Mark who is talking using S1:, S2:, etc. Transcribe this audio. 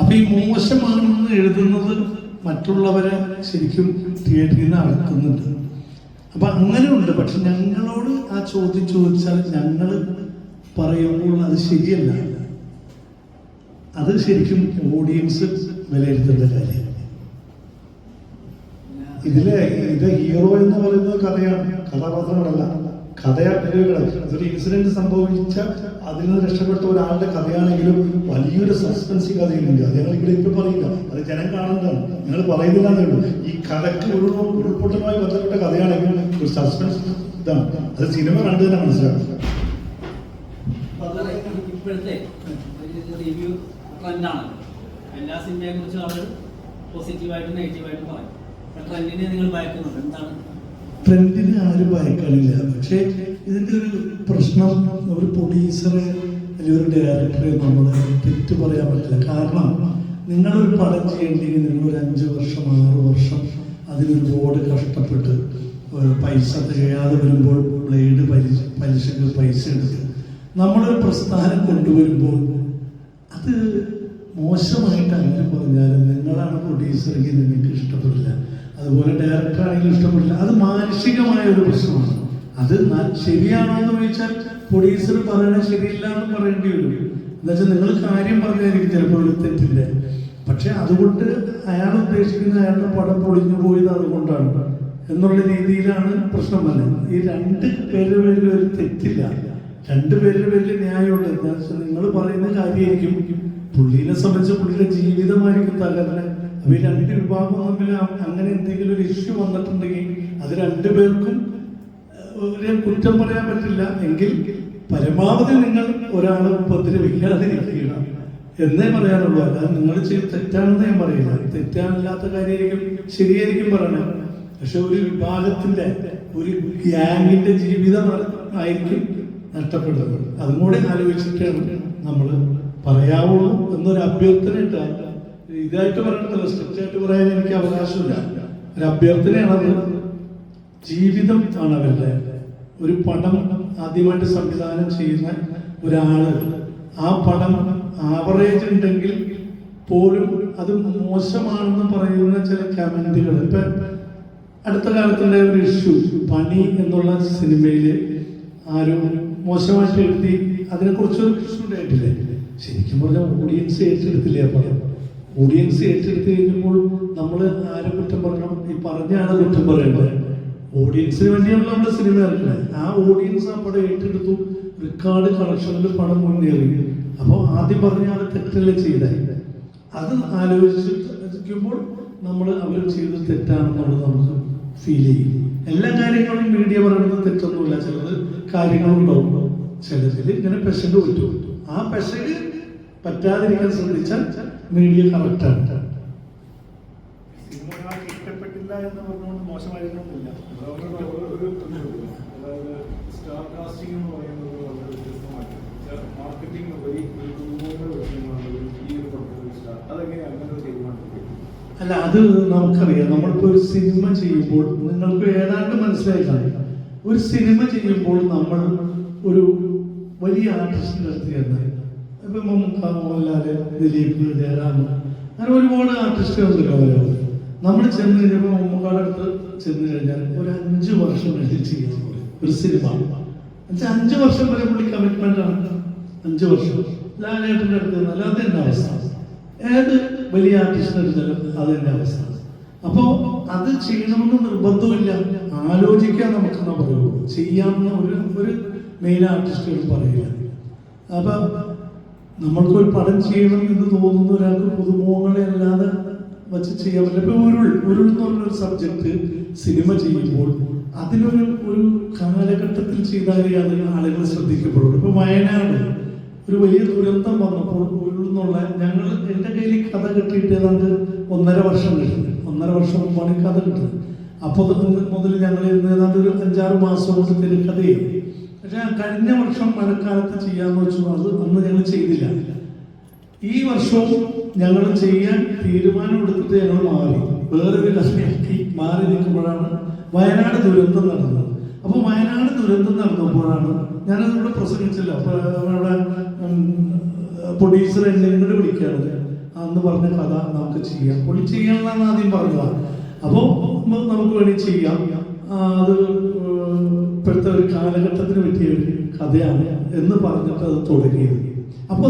S1: അപ്പൊ ഈ മോശമാണെന്ന് എഴുതുന്നത് മറ്റുള്ളവരെ ശരിക്കും തിയേറ്ററിൽ നിന്ന് അളക്കുന്നുണ്ട് അപ്പൊ അങ്ങനെയുണ്ട്. പക്ഷെ ഞങ്ങളോട് ആ ചോദ്യം ചോദിച്ചാൽ ഞങ്ങൾ പറയുമ്പോൾ അത് ശരിയല്ല. അത് ശരിക്കും ഓഡിയൻസ് വിലയിരുത്തേണ്ട കാര്യമാണ് ഇതിലെ ഇത് ഹീറോ എന്ന് പറയുന്നത് കഥയാണ്. കഥാപാത്രങ്ങളല്ല. കഥയാണ് ഒരു ഇൻസിഡന്റ് സംഭവിച്ച അതിൽ നിന്ന് രക്ഷപ്പെട്ട ഒരാളുടെ കഥയാണെങ്കിലും വലിയൊരു കഥയിലില്ല കഥയുണ്ട് അത് ഞങ്ങൾ ഇവിടെ ഇപ്പൊ പറയില്ല അത് ജനം കാണുന്നതാണ്. ഞങ്ങൾ പറയുന്നില്ല എന്നുള്ളൂ ഈ കഥയ്ക്ക് ഒരു ഉൾപ്പൊട്ടലുമായി ബന്ധപ്പെട്ട കഥയാണെങ്കിൽ ഒരു സസ്പെൻസ് ഇതാണ്. അത് സിനിമ കണ്ടു തന്നെ മനസ്സിലാക്കും.
S2: ഇപ്പോഴത്തെ റിവ്യൂ ട്രെൻഡാണ് എല്ലാ സിനിമയെ കുറിച്ചും ആളുകൾ പോസിറ്റീവായിട്ടും നെഗറ്റീവായിട്ടും പറയും. ട്രെൻഡിനെ നിങ്ങൾ ഭയക്കുന്നുണ്ട്? എന്താണ്?
S1: ട്രെൻഡിനെ ആരും ഭയക്കാനില്ല പക്ഷേ ഇതിന്റെ ഒരു പ്രശ്നം ഒരു പ്രൊഡ്യൂസറെ ഒരു ഡയറക്ടറെ നമ്മൾ തെറ്റ് പറയാൻ പറ്റില്ല. കാരണം നിങ്ങളൊരു പടം ചെയ്യേണ്ടെങ്കിൽ നിങ്ങൾ ഒരു അഞ്ച് വർഷം ആറ് വർഷം അതിനൊരുപാട് കഷ്ടപ്പെട്ട് പൈസ ചെയ്യാതെ വരുമ്പോൾ ബ്ലേഡ് പലിശ പലിശക്ക് പൈസ എടുത്ത് നമ്മളൊരു പ്രസ്ഥാനം കൊണ്ടുവരുമ്പോൾ അത് മോശമായിട്ട് അങ്ങനെ പറഞ്ഞാലും നിങ്ങളാണ് പ്രൊഡ്യൂസറെങ്കിൽ നിങ്ങൾക്ക് ഇഷ്ടപ്പെടില്ല. അതുപോലെ ഡയറക്ടർ ആണെങ്കിലും ഇഷ്ടപ്പെടില്ല. അത് മാനസികമായ ഒരു പ്രശ്നമാണ്. അത് ശരിയാണോ എന്ന് ചോദിച്ചാൽ പോലീസർ പറയണത് ശരിയില്ല എന്ന് പറയേണ്ടി വരും. എന്നുവെച്ചാൽ നിങ്ങൾ കാര്യം പറഞ്ഞായിരിക്കും ചിലപ്പോൾ ഒരു പക്ഷെ അതുകൊണ്ട് അയാൾ ഉദ്ദേശിക്കുന്ന അയാളുടെ പടം പൊളിഞ്ഞു പോയത് അതുകൊണ്ടാണ്. എന്നുള്ള രീതിയിലാണ് പ്രശ്നം വരുന്നത് ഈ രണ്ട് പേരുടെ പേരിൽ ഒരു തെറ്റില്ല. രണ്ട് പേരുടെ പേരിൽ ന്യായമുണ്ട്. എന്താ വെച്ചാൽ നിങ്ങൾ പറയുന്ന കാര്യമായിരിക്കും. പുള്ളിനെ സംബന്ധിച്ച് പുള്ളിയുടെ ജീവിതമായിരിക്കും തകർന്ന്. അപ്പൊ ഈ രണ്ട് വിഭാഗം തമ്മിൽ അങ്ങനെ എന്തെങ്കിലും ഒരു ഇഷ്യൂ വന്നിട്ടുണ്ടെങ്കിൽ അത് രണ്ടുപേർക്കും കുറ്റം പറയാൻ പറ്റില്ല. എങ്കിൽ പരമാവധി നിങ്ങൾ ഒരാളെ ഉപദ്രവിക്കാതിരിക്കുക എന്നേ പറയാനുള്ളൂ. അല്ലാതെ നിങ്ങൾ ചെയ്ത് തെറ്റാണെന്ന് ഞാൻ പറയില്ല. തെറ്റാണില്ലാത്ത കാര്യമായിരിക്കും ശരിയായിരിക്കും പറയണം. പക്ഷെ ഒരു വിഭാഗത്തിന്റെ ഒരു ഗ്യാങ്ങിന്റെ ജീവിതം ആയിരിക്കും നഷ്ടപ്പെടുന്നത്. അതും കൂടെ ആലോചിച്ചിട്ടാണ് നമ്മൾ പറയാവുള്ളൂ എന്നൊരു അഭ്യർത്ഥന ഇട്ടാൽ ഇതായിട്ട് പറയണത് സ്ട്രിക്റ്റായിട്ട് പറയാൻ എനിക്ക് അവകാശമില്ല. ഒരു അഭ്യർത്ഥനയാണത്. ജീവിതം ആണ് അവരുടെ. ഒരു പടം ആദ്യമായിട്ട് സംവിധാനം ചെയ്യുന്ന ഒരാൾ. ആ പടം ആവറേജ് ഉണ്ടെങ്കിൽ പോലും അത് മോശമാണെന്ന് പറയുന്ന ചില കമന്റുകൾ ഇപ്പൊ അടുത്ത കാലത്തുണ്ടായ ഒരു ഇഷ്യൂ പണി എന്നുള്ള സിനിമയിൽ ആരും മോശമായിട്ട് എഴുതി അതിനെക്കുറിച്ച് ഒരു ഇഷ്യൂ ഉണ്ടായിട്ടില്ലേ? ശരിക്കും പറഞ്ഞാൽ ഓഡിയൻസ് ഏറ്റെടുത്തില്ലേ പടം? ഓഡിയൻസ് ഏറ്റെടുത്ത് കഴിഞ്ഞപ്പോൾ നമ്മൾ ആരും കുറ്റം പറയണം? ഈ പറഞ്ഞാണ് കുറ്റം പറയേണ്ടത് ഓഡിയൻസിന് വേണ്ടിയുള്ള നമ്മുടെ സിനിമ ഇറങ്ങുന്നത്. ആ ഓഡിയൻസ് ആ പടം ഏറ്റെടുത്തു. റെക്കോർഡ് കളക്ഷനിൽ പടം മുന്നേറി അപ്പോൾ ആദ്യം പറഞ്ഞ ആൾ തെറ്റല്ലേ ചെയ്തത് അത് ആലോചിച്ചിരിക്കുമ്പോൾ നമ്മൾ അവർ ചെയ്ത് തെറ്റാണെന്നുള്ളത് നമുക്ക് ഫീൽ ചെയ്യും. എല്ലാ കാര്യങ്ങളും മീഡിയ പറയുന്നത് തെറ്റൊന്നുമില്ല. ചിലത് കാര്യങ്ങളുണ്ടാവും. ചിലതിൽ ഇങ്ങനെ പെശക് പറ്റും. ആ പെശക് പറ്റാതിരിക്കാൻ ശ്രദ്ധിച്ചാൽ മീഡിയ കറക്റ്റാണ്
S3: സിനിമ ഒരാൾക്ക് ഇഷ്ടപ്പെട്ടില്ല എന്ന് പറഞ്ഞുകൊണ്ട് മോശമായിരുന്നില്ല
S4: അതായത് സ്റ്റാർ കാസ്റ്റിംഗ് എന്ന് പറയുന്നത് വളരെ വ്യത്യസ്തമായിട്ട് മാർക്കറ്റിംഗ് വഴി ഒരു ഈ ഒരു പടത്തിൽ സ്റ്റാർ അങ്ങനെ
S1: അല്ല അത് നമുക്കറിയാം. നമ്മളിപ്പോ ഒരു സിനിമ ചെയ്യുമ്പോൾ നിങ്ങൾക്ക് ഏതാണ്ട് മനസ്സിലായിട്ടാണ്. ഒരു സിനിമ ചെയ്യുമ്പോൾ നമ്മൾ ഒരു വലിയ ആർട്ടിസ്റ്റിന്റെ അടുത്ത് ചെന്നാൽ ഇപ്പൊ മമ്മൂക്ക മോഹൻലാൽ ദിലീപ് ജയറാം അങ്ങനെ ഒരുപാട് ആർട്ടിസ്റ്റുകളുണ്ടല്ലോ അവരവർ നമ്മൾ ചെന്ന് കഴിഞ്ഞപ്പോൾ മമ്മൂക്കാടെ അടുത്ത് ചെന്ന് കഴിഞ്ഞാൽ ഒരു അഞ്ച് വർഷം കഴിഞ്ഞ് ചെയ്യാൻ ഒരു സിനിമ എന്നുവെച്ചാൽ അഞ്ച് വർഷം വരെ പുള്ളി കമ്മിറ്റ്മെന്റ് ആണ്. അഞ്ച് വർഷം. ലാലേട്ടന്റെ അടുത്ത് ചെന്നാൽ അത് തന്നെ അവസ്ഥ. ഏത് വലിയ ആർട്ടിസ്റ്റിന് എടുത്താലും അത് തന്നെ അവസ്ഥ. അപ്പോ അത് ചെയ്യണമെന്ന് നിർബന്ധമില്ല ആലോചിക്കാൻ നമുക്ക് പറയുള്ളൂ. ചെയ്യാമെന്ന് ഒരു ഒരു മെയിൻ ആർട്ടിസ്റ്റുകൾ പറയില്ല. അപ്പൊ നമ്മൾക്ക് ഒരു പടം ചെയ്യണം എന്ന് തോന്നുന്ന ഒരാൾക്ക് പുതുമുഖങ്ങളെ അല്ലാതെ വെച്ച് ചെയ്യാൻ പറ്റില്ല. ഇപ്പൊ ഉരുൾ ഉരുൾ എന്ന് പറഞ്ഞൊരു സബ്ജക്ട് സിനിമ ചെയ്യുമ്പോൾ അതിനൊരു ഒരു കാലഘട്ടത്തിൽ ചെയ്താലേ അതിന് ആളുകൾ ശ്രദ്ധിക്കപ്പെടുള്ളൂ ഇപ്പൊ വയനാട് ഒരു വലിയ ദുരന്തം വന്നപ്പോൾ ഉരുൾന്നുള്ള ഞങ്ങൾ എന്റെ കയ്യിൽ കഥ കിട്ടിയിട്ട് ഏതാണ്ട് ഒന്നര വർഷം കഴിഞ്ഞു. ഒന്നര വർഷം മുമ്പാണ് ഈ കഥ കിട്ടുന്നത്. അപ്പോൾ മുതൽ ഞങ്ങൾ ഏതാണ്ട് ഒരു അഞ്ചാറ് മാസം കൊണ്ട് തിരക്കഥയും പക്ഷെ കഴിഞ്ഞ വർഷം മഴക്കാലത്ത് ചെയ്യാന്ന് വെച്ചു അത് അന്ന് ഞങ്ങൾ ചെയ്തില്ല. ഈ വർഷവും ഞങ്ങൾ ചെയ്യാൻ തീരുമാനം എടുത്തിട്ട് ഞങ്ങൾ മാറി. വേറൊരു കഥയാക്കി മാറി നിൽക്കുമ്പോഴാണ് വയനാട് ദുരന്തം നടന്നത്. അപ്പോൾ വയനാട് ദുരന്തം നടന്നപ്പോഴാണ് ഞാനത് ഇവിടെ പ്രസംഗിച്ചല്ലോ. അപ്പൊ അവിടെ ഉം, പ്രൊഡ്യൂസർ എന്നെ വിളിക്കുകയാണ് അന്ന് പറഞ്ഞ കഥ നമുക്ക് ചെയ്യാം. പുള്ളി ചെയ്യണമെന്നാണ് ആദ്യം പറഞ്ഞത്. അപ്പോൾ നമുക്ക് വേണ്ടി ചെയ്യാം. അത് ഇപ്പോഴത്തെ ഒരു കാലഘട്ടത്തിന് പറ്റിയ ഒരു കഥയാണ് എന്ന് പറഞ്ഞിട്ട് അത് തുടങ്ങിയത്.